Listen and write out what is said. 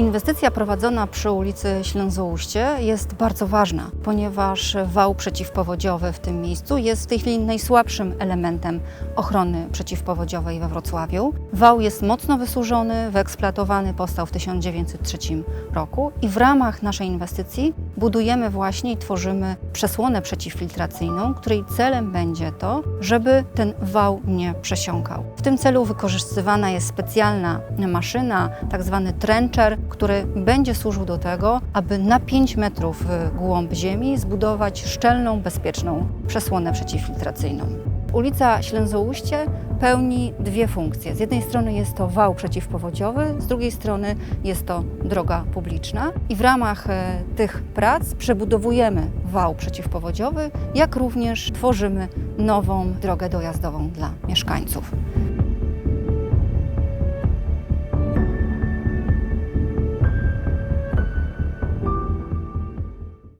Inwestycja prowadzona przy ulicy Ślęzołuście jest bardzo ważna, ponieważ wał przeciwpowodziowy w tym miejscu jest w tej chwili najsłabszym elementem ochrony przeciwpowodziowej we Wrocławiu. Wał jest mocno wysłużony, wyeksploatowany, powstał w 1903 roku i w ramach naszej inwestycji budujemy właśnie i tworzymy przesłonę przeciwfiltracyjną, której celem będzie to, żeby ten wał nie przesiąkał. W tym celu wykorzystywana jest specjalna maszyna, tak zwany trencher, który będzie służył do tego, aby na 5 metrów w głąb ziemi zbudować szczelną, bezpieczną przesłonę przeciwfiltracyjną. Ulica Ślęzołuście pełni dwie funkcje. Z jednej strony jest to wał przeciwpowodziowy, z drugiej strony jest to droga publiczna i w ramach e, tych prac przebudowujemy wał przeciwpowodziowy, jak również tworzymy nową drogę dojazdową dla mieszkańców.